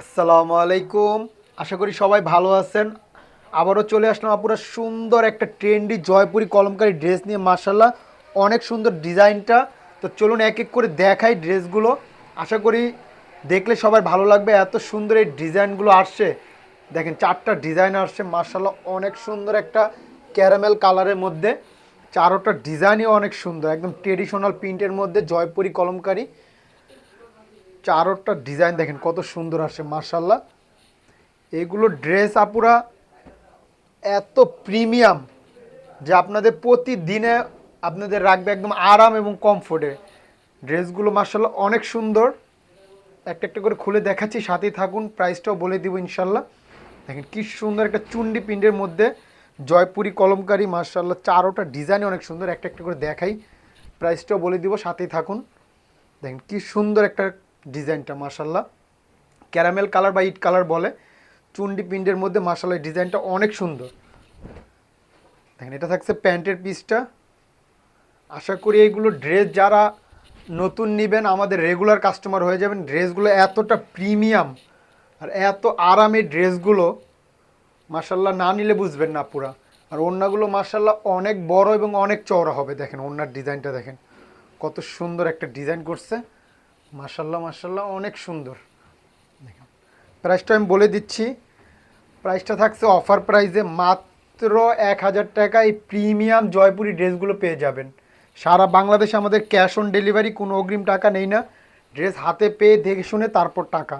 আসসালামু আলাইকুম। আশা করি সবাই ভালো আছেন। আবারও চলে আসলাম আপুরা সুন্দর একটা ট্রেন্ডি জয়পুরি কলমকারি ড্রেস নিয়ে মার্শাল্লাহ অনেক সুন্দর ডিজাইনটা। তো চলুন এক এক করে দেখাই ড্রেসগুলো। আশা করি দেখলে সবার ভালো লাগবে। এত সুন্দর এই ডিজাইনগুলো আসছে। দেখেন, চারটা ডিজাইন আসছে মার্শাল্লাহ অনেক সুন্দর একটা ক্যারামেল কালারের মধ্যে। চারোটা ডিজাইনই অনেক সুন্দর। একদম ট্রেডিশনাল প্রিন্টের মধ্যে জয়পুরি কলমকারি। চারোটা ডিজাইন দেখেন, কত সুন্দর আসে মার্শাল্লাহ এগুলো ড্রেস আপুরা এত প্রিমিয়াম যে আপনাদের প্রতিদিনে আপনাদের রাখবে একদম আরাম এবং কমফোর্টে। ড্রেসগুলো মার্শাল্লাহ অনেক সুন্দর। একটা একটা করে খুলে দেখাচ্ছি, সাথেই থাকুন, প্রাইসটাও বলে দিব ইনশাল্লাহ দেখেন কি সুন্দর একটা চুন্ডি প্রিন্টের মধ্যে জয়পুরি কলমকারি মার্শাল্লাহ চারোটা ডিজাইন অনেক সুন্দর, একটা একটা করে দেখাই। প্রাইসটাও বলে দিব, সাথেই থাকুন। দেখেন কি সুন্দর একটা ডিজাইনটা মার্শাল্লাহ ক্যারামেল কালার বা ইট কালার বলে, চুন্ডি প্রিন্টের মধ্যে মার্শাল্লাহ ডিজাইনটা অনেক সুন্দর। দেখেন, এটা থাকছে প্যান্টের পিসটা। আশা করি এইগুলো ড্রেস যারা নতুন নেবেন, আমাদের রেগুলার কাস্টমার হয়ে যাবেন, ড্রেসগুলো এতটা প্রিমিয়াম আর এত আরামের ড্রেসগুলো মার্শাল্লাহ না নিলে বুঝবেন না পুরা। আর ওড়নাগুলো মার্শাল্লাহ অনেক বড় এবং অনেক চওড়া হবে। দেখেন, ওড়নার ডিজাইনটা দেখেন, কত সুন্দর একটা ডিজাইন করছে। মার্শাল্লাহ মার্শাল্লাহ অনেক সুন্দর। দেখেন প্রাইসটা আমি বলে দিচ্ছি। প্রাইসটা থাকছে অফার প্রাইসে মাত্র এক হাজার টাকায় প্রিমিয়াম জয়পুরি ড্রেসগুলো পেয়ে যাবেন। সারা বাংলাদেশে আমাদের ক্যাশ অন ডেলিভারি কোনো অগ্রিম টাকা নেই না। ড্রেস হাতে পেয়ে দেখে শুনে তারপর টাকা।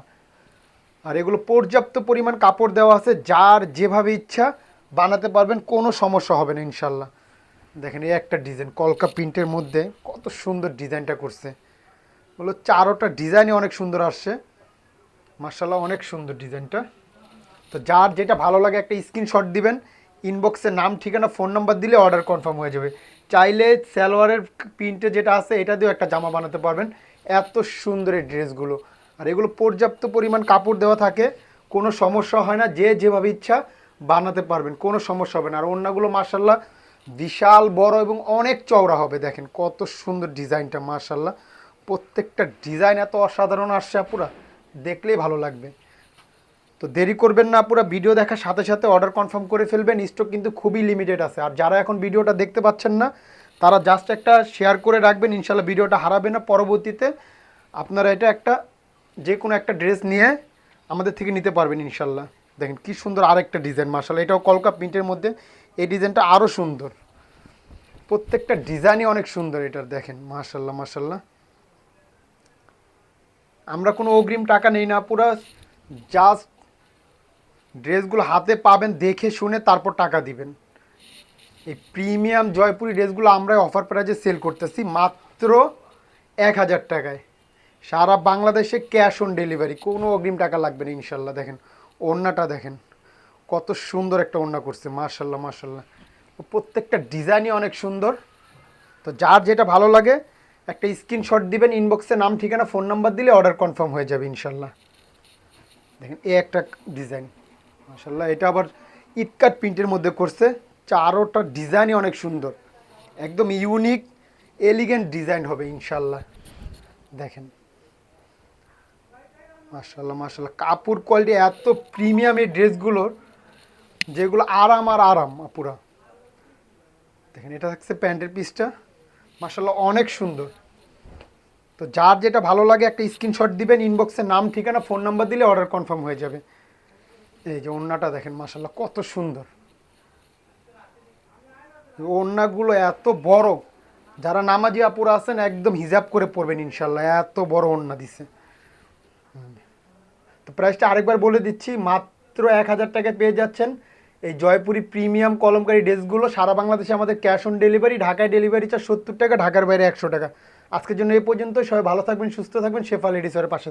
আর এগুলো পর্যাপ্ত পরিমাণ কাপড় দেওয়া আছে, যার যেভাবে ইচ্ছা বানাতে পারবেন, কোনো সমস্যা হবে না ইনশাল্লাহ দেখেন এই একটা ডিজাইন কলকা প্রিন্টের মধ্যে কত সুন্দর ডিজাইনটা করছে। বলো, চারোটা ডিজাইনই অনেক সুন্দর আসছে। মার্শাল্লাহ অনেক সুন্দর ডিজাইনটা। তো যার যেটা ভালো লাগে একটা স্ক্রিনশট দিবেন। ইনবক্সে নাম, ঠিকানা ফোন নাম্বার দিলে অর্ডার কনফার্ম হয়ে যাবে। চাইলে সালোয়ারের প্রিন্টে যেটা আছে, এটা দিয়েও একটা জামা বানাতে পারবেন। এত সুন্দর এই ড্রেসগুলো। আর এগুলো পর্যাপ্ত পরিমাণ কাপড় দেওয়া থাকে। কোনো সমস্যা হয় না, যে যেভাবে ইচ্ছা বানাতে পারবেন, কোনো সমস্যা হবে না। আর অন্যগুলো মার্শাল্লাহ বিশাল, বড় এবং অনেক চওড়া হবে। দেখেন কত সুন্দর ডিজাইনটা মার্শাল্লাহ প্রত্যেকটা ডিজাইন এত অসাধারণ আসছে আপুরা, দেখলেই ভালো লাগবে। তো দেরি করবেন না পুরো ভিডিও দেখার সাথে সাথে অর্ডার কনফার্ম করে ফেলবেন স্টক কিন্তু খুবই লিমিটেড আছে। আর যারা এখন ভিডিওটা দেখতে পাচ্ছেন না, তারা জাস্ট একটা শেয়ার করে রাখবেন ইনশাল্লাহ ভিডিওটা হারাবে না। পরবর্তীতে আপনারা এটা একটা যে কোনো একটা ড্রেস নিয়ে আমাদের থেকে নিতে পারবেন ইনশাল্লাহ দেখেন কি সুন্দর আরেকটা ডিজাইন মার্শাল এটাও কলকা প্রিন্টের মধ্যে। এই ডিজাইনটা আরও সুন্দর। প্রত্যেকটা ডিজাইনই অনেক সুন্দর এটার, দেখেন। মার্শাল্লাহ মার্শাল্লাহ আমরা কোনো অগ্রিম টাকা নেই না, পুরো জাস্ট ড্রেসগুলো হাতে পাবেন, দেখে শুনে তারপর টাকা দিবেন। এই প্রিমিয়াম জয়পুরি ড্রেসগুলো আমরা অফার প্রাইজে সেল করতেছি মাত্র এক হাজার টাকায়। সারা বাংলাদেশে ক্যাশ অন ডেলিভারি কোনো অগ্রিম টাকা লাগবে না ইনশাল্লাহ, দেখেন। ওড়নাটা দেখেন, কত সুন্দর একটা ওড়না করছে মার্শাল্লাহ মার্শাল্লাহ প্রত্যেকটা ডিজাইনই অনেক সুন্দর। তো যার যেটা ভালো লাগে একটা স্ক্রিনশট দিবেন ইনবক্সে নাম, ঠিকানা ফোন নাম্বার দিলে অর্ডার কনফার্ম হয়ে যাবে ইনশাল্লাহ। দেখেন, এ একটা ডিজাইন মাসাল্লাহ এটা আবার ইটকাট প্রিন্টের মধ্যে করছে। চারোটা ডিজাইনই অনেক সুন্দর। একদম ইউনিক এলিগেন্ট ডিজাইন হবে ইনশাল্লাহ। দেখেন মাসাল্লাহ মাসাল্লাহ কাপড় কোয়ালিটি এত প্রিমিয়াম এই ড্রেসগুলোর, যেগুলো আরাম আর আরাম পুরা দেখেন, এটা থাকছে প্যান্টের পিসটা মাসাল্লাহ অনেক সুন্দর। তো যার যেটা ভালো লাগে একটা স্ক্রিনশট দিবেন ইনবক্সে নাম, ঠিকানা ফোন নাম্বার দিলে অর্ডার কনফার্ম হয়ে যাবে। এই যে ওড়নাটা দেখেন মাসাল্লাহ কত সুন্দর। ওড়নাগুলো এত বড়, যারা নামাজি আপুরা আছেন, একদম হিজাব করে পড়বেন ইনশাল্লাহ এত বড় ওড়না দিছে। তো প্রাইসটা আরেকবার বলে দিচ্ছি, মাত্র এক হাজার টাকায় পেয়ে যাচ্ছেন। এই জয়পুরি প্রিমিয়াম কলমকারী ড্রেসগুলো সারা বাংলাদেশে আমাদের ক্যাশ অন ডেলিভারি ঢাকায় ডেলিভারি চার্জ সত্তর টাকা, ঢাকার বাইরে একশো টাকা। আজকের জন্য এই পর্যন্ত সবাই ভালো থাকবেন, সুস্থ থাকবেন। শেফা লেডিসের পাশে